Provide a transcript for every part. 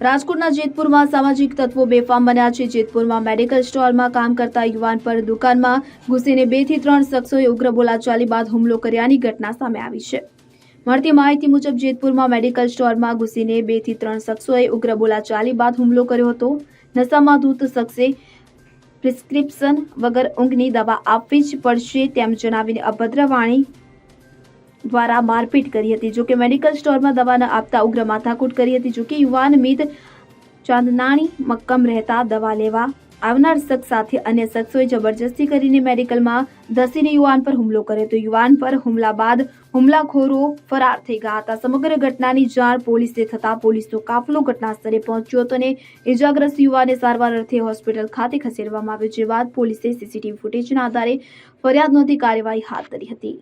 રાજકોટના જેતપુરમાં સામાજિક તત્વો બેફામ બન્યા છે. જેતપુરમાં મેડિકલ સ્ટોરમાં કામ કરતા યુવાન પર દુકાનમાં ઘૂસીને બેથી ત્રણ શખ્સોએ ઉગ્ર બોલાચાલી બાદ હુમલો કર્યાની ઘટના સામે આવી છે. મળતી માહિતી મુજબ જેતપુરમાં મેડિકલ સ્ટોરમાં ઘૂસીને બેથી ત્રણ શખ્સોએ ઉગ્ર બોલાચાલી બાદ હુમલો કર્યો હતો. નશામાં ધૂત શખ્સે પ્રિસ્ક્રિપ્શન વગર ઊંઘની દવા આપવી જ પડશે તેમ જણાવીને અભદ્ર વાણી દ્વારા મારપીટ કરી હતી. જોકે મેડિકલ સ્ટોરમાં દવા આપતા ઉગ્ર માથાકૂટ કરી હતી. જોકે યુવાન મિત ચાંદનાણી મક્કમ રહેતા દવા લેવા આવનાર શખ્સ સાથે અન્ય શખ્સોએ જબરજસ્તી કરીને મેડિકલમાં ધસીને યુવાન પર હુમલો કર્યો હતો. યુવાન પર હુમલા બાદ હુમલાખોરો ફરાર થઈ ગયા હતા. સમગ્ર ઘટનાની જાણ પોલીસને થતાં પોલીસનો કાફલો ઘટના સ્થળે પહોંચ્યો હતો અને ઇજાગ્રસ્ત યુવાને સારવાર અર્થે હોસ્પિટલ ખાતે ખસેડવામાં આવ્યો. જે બાદ પોલીસે સીસીટીવી ફૂટેજના આધારે ફરિયાદ નોંધી કાર્યવાહી હાથ ધરી હતી.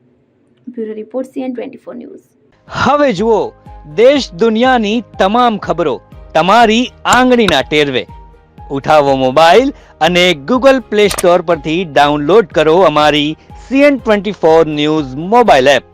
Bureau report CN twenty four news. હવે જુઓ, દેશ દુનિયાની તમામ ખબરો તમારી આંગળીના ટેરવે. ઉઠાવો મોબાઈલ અને ગૂગલ પ્લે સ્ટોર પરથી ડાઉનલોડ કરો અમારી CN twenty four news mobile app.